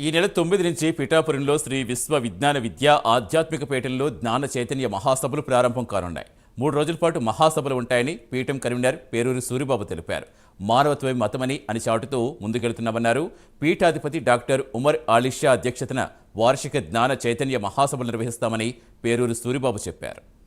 ఈ నెల తొమ్మిది నుంచి పిఠాపురంలో శ్రీ విశ్వ విజ్ఞాన విద్య ఆధ్యాత్మిక పీఠంలో జ్ఞాన చైతన్య మహాసభలు ప్రారంభం కానున్నాయి. మూడు రోజుల పాటు మహాసభలు ఉంటాయని పీఠం కన్వీనర్ పేరూరి సూరిబాబు తెలిపారు. మానవత్వమే మతమని అని చాటుతూ ముందుకెళ్తున్నామన్నారు. పీఠాధిపతి డాక్టర్ ఉమర్ ఆలిషా అధ్యక్షతన వార్షిక జ్ఞాన చైతన్య మహాసభలు నిర్వహిస్తామని పేరూరి సూరిబాబు చెప్పారు.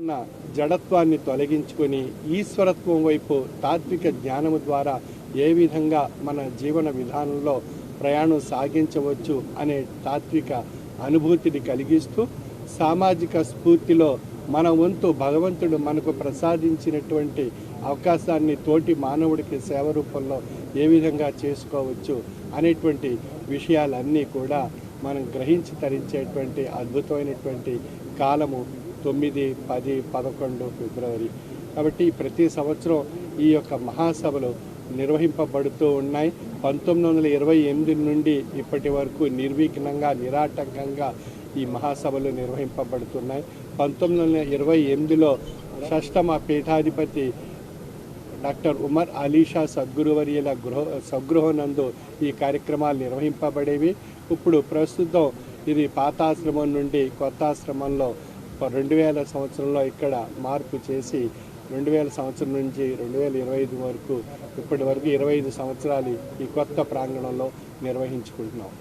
ఉన్న జడత్వాన్ని తొలగించుకొని ఈశ్వరత్వం వైపు తాత్విక జ్ఞానము ద్వారా ఏ విధంగా మన జీవన విధానంలో ప్రయాణం సాగించవచ్చు అనే తాత్విక అనుభూతిని కలిగిస్తూ సామాజిక స్ఫూర్తిలో మన వంతు భగవంతుడు మనకు ప్రసాదించినటువంటి అవకాశాన్ని తోటి మానవుడికి సేవ రూపంలో ఏ విధంగా చేసుకోవచ్చు అనేటువంటి విషయాలన్నీ కూడా మనం గ్రహించి తరించేటువంటి అద్భుతమైనటువంటి కాలము తొమ్మిది పది పదకొండు ఫిబ్రవరి. కాబట్టి ప్రతి సంవత్సరం ఈ యొక్క మహాసభలు నిర్వహింపబడుతూ ఉన్నాయి. పంతొమ్మిది వందల ఇరవై ఎనిమిది నుండి ఇప్పటి వరకు నిర్విఘ్నంగా నిరాటంకంగా ఈ మహాసభలు నిర్వహింపబడుతున్నాయి. పంతొమ్మిది వందల ఇరవై ఎనిమిదిలో షష్టమ పీఠాధిపతి డాక్టర్ ఉమర్ అలీషా సద్గురువర్యుల గృహ సద్గృహనందు ఈ కార్యక్రమాలు నిర్వహింపబడేవి. ఇప్పుడు ప్రస్తుతం ఇది పాతాశ్రమం నుండి కొత్త ఆశ్రమంలో రెండు వేల సంవత్సరంలో ఇక్కడ మార్పు చేసి రెండు వేల సంవత్సరం నుంచి రెండు వేల ఇరవై ఐదు వరకు ఇప్పటి వరకు ఇరవై ఐదు సంవత్సరాలు ఈ కొత్త ప్రాంగణంలో నిర్వహించుకుంటున్నాం.